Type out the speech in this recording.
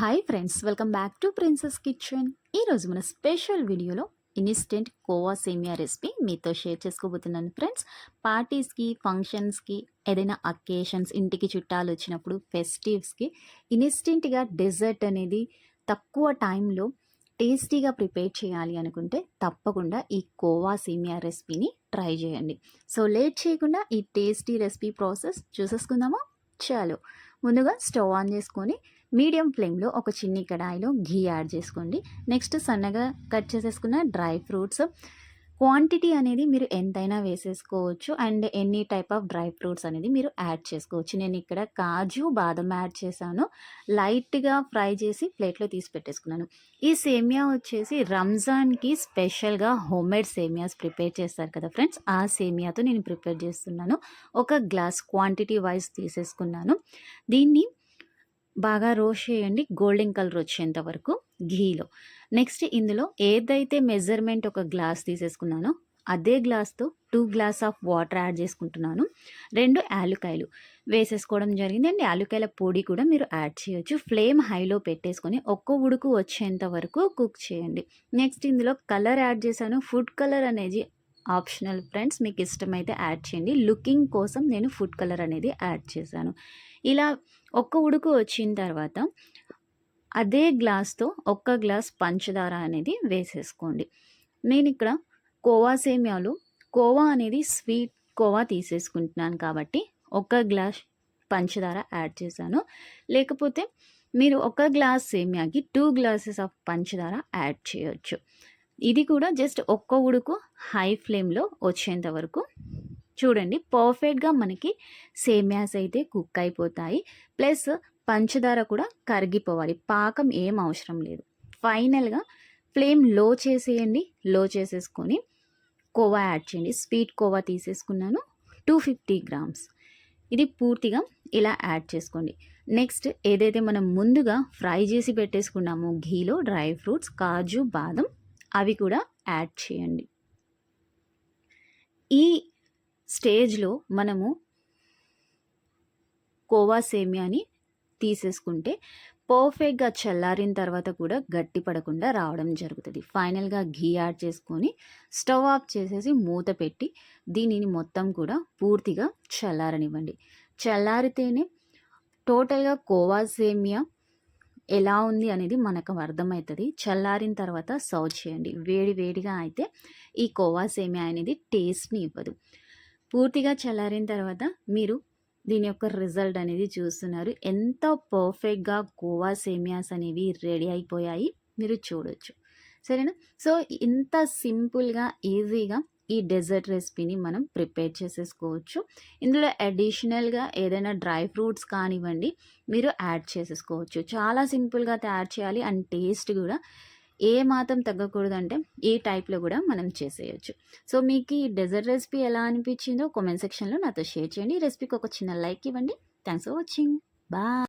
Hi friends welcome back to princess kitchen ఈరోజు మన special వీడియోలో ఇన్స్టెంట్ కోవా సేమియా రెసిపీ మీతో షేర్ చేసుకోబోతున్నాను ఫ్రెండ్స్ పార్టీస్కి ఫంక్షన్స్కి ఏదైనా అకేషన్స్ ఇంటికి చుట్టాలు వచ్చినప్పుడు ఫెస్టివ్స్కి ఇన్స్టెంట్గా డెజర్ట్ అనేది తక్కువ టైంలో టేస్టీగా ప్రిపేర్ చేయాలి అనుకుంటే తప్పకుండా ఈ కోవా సేమియా రెసిపీని ట్రై చేయండి. సో లేట్ చేయకుండా ఈ టేస్టీ రెసిపీ ప్రాసెస్ చూసేసుకుందామా? చాలు. ముందుగా స్టవ్ ఆన్ చేసుకొని మీడియం ఫ్లేమ్లో ఒక చిన్ని కడాయిలో ఘీ యాడ్ చేసుకోండి. నెక్స్ట్ సన్నగా కట్ చేసేసుకున్న డ్రై ఫ్రూట్స్ క్వాంటిటీ అనేది మీరు ఎంతైనా వేసేసుకోవచ్చు. And any type of dry fruits అనేది మీరు యాడ్ చేసుకోవచ్చు. నేను ఇక్కడ కాజు బాదం యాడ్ చేశాను. లైట్గా ఫ్రై చేసి ప్లేట్లో తీసి పెట్టేసుకున్నాను. ఈ సేమియా వచ్చేసి రంజాన్కి స్పెషల్గా హోమ్మేడ్ సేమియాస్ ప్రిపేర్ చేస్తారు కదా ఫ్రెండ్స్ ఆ సేమియాతో నేను ప్రిపేర్ చేస్తున్నాను. ఒక గ్లాస్ క్వాంటిటీ వైజ్ తీసేసుకున్నాను. దీన్ని బాగా రోస్ట్ చేయండి. గోల్డెన్ కలర్ వచ్చేంత వరకు ఘీలో. నెక్స్ట్ ఇందులో ఏదైతే మెజర్మెంట్ ఒక గ్లాస్ తీసేసుకున్నానో అదే గ్లాస్తో two glass of water add చేసుకుంటున్నాను. రెండు యాలుకాయలు వేసేసుకోవడం జరిగింది. అండ్ యాలుకాయల పొడి కూడా మీరు యాడ్ చేయొచ్చు. ఫ్లేమ్ హైలో పెట్టేసుకొని ఒక్క ఉడుకు వచ్చేంత వరకు కుక్ చేయండి. నెక్స్ట్ ఇందులో కలర్ యాడ్ చేశాను. ఫుడ్ కలర్ అనేది ఆప్షనల్ ఫ్రెండ్స్ మీకు ఇష్టమైతే యాడ్ చేయండి. లుకింగ్ కోసం నేను ఫుడ్ కలర్ అనేది యాడ్ చేశాను. ఇలా ఒక్క ఉడుకు వచ్చిన తర్వాత అదే గ్లాస్తో ఒక్క గ్లాస్ పంచదార అనేది వేసేసుకోండి. నేను ఇక్కడ కోవా సేమ్యాలు కోవా అనేది స్వీట్ కోవా తీసేసుకుంటున్నాను కాబట్టి ఒక గ్లాస్ పంచదార యాడ్ చేశాను. లేకపోతే మీరు ఒక గ్లాస్ సేమ్యాకి టూ గ్లాసెస్ ఆఫ్ పంచదార యాడ్ చేయొచ్చు. ఇది కూడా జస్ట్ ఒక్క ఉడుకు హై ఫ్లేమ్లో వచ్చేంత వరకు. చూడండి పర్ఫెక్ట్గా మనకి సేమ్యాస్ అయితే కుక్ అయిపోతాయి. ప్లస్ పంచదార కూడా కరిగిపోవాలి. పాకం ఏం అవసరం లేదు. ఫైనల్గా ఫ్లేమ్లో చేసేయండి. లో చేసేసుకొని కోవా యాడ్ చేయండి. స్వీట్ కోవా తీసేసుకున్నాను. Two fifty grams. ఇది పూర్తిగా ఇలా యాడ్ చేసుకోండి. నెక్స్ట్ ఏదైతే మనం ముందుగా ఫ్రై చేసి పెట్టేసుకున్నామో ఘీలో డ్రై ఫ్రూట్స్ కాజు బాదం అవి కూడా యాడ్ చేయండి. ఈ స్టేజ్లో మనము కోవా సేమియాని తీసేసుకుంటే పర్ఫెక్ట్గా చల్లారిన తర్వాత కూడా గట్టి పడకుండా రావడం జరుగుతుంది. ఫైనల్గా ఘీ యాడ్ చేసుకొని స్టవ్ ఆఫ్ చేసేసి మూత పెట్టి దీనిని మొత్తం కూడా పూర్తిగా చల్లారనివ్వండి. చల్లారితేనే టోటల్గా కోవా సేమియా ఎలా ఉంది అనేది మనకు అర్థమవుతుంది. చల్లారిన తర్వాత సర్వ్ చేయండి. వేడి వేడిగా అయితే ఈ కోవా సేమియా అనేది టేస్ట్ని ఇవ్వదు. పూర్తిగా చల్లారిన తర్వాత మీరు దీని యొక్క రిజల్ట్ అనేది చూస్తున్నారు. ఎంత పర్ఫెక్ట్గా కోవా సేమియాస్ అనేవి రెడీ అయిపోయాయి మీరు చూడొచ్చు. సరేనా? సో ఇంత సింపుల్గా ఈజీగా ఈ డెజర్ట్ రెసిపీని మనం ప్రిపేర్ చేసేసుకోవచ్చు. ఇందులో అడిషనల్గా ఏదైనా డ్రై ఫ్రూట్స్ కానివ్వండి మీరు యాడ్ చేసేసుకోవచ్చు. చాలా సింపుల్గా తయారు చేయాలి అండ్ టేస్ట్ కూడా ఏ మాత్రం తగ్గకూడదంటే ఈ టైప్లో కూడా మనం చేసేయచ్చు. సో మీకు ఈ డెజర్ట్ రెసిపీ ఎలా అనిపించిందో కామెంట్ సెక్షన్లో నాతో షేర్ చేయండి. ఈ రెసిపీకి ఒక చిన్న లైక్ ఇవ్వండి. Thanks for watching bye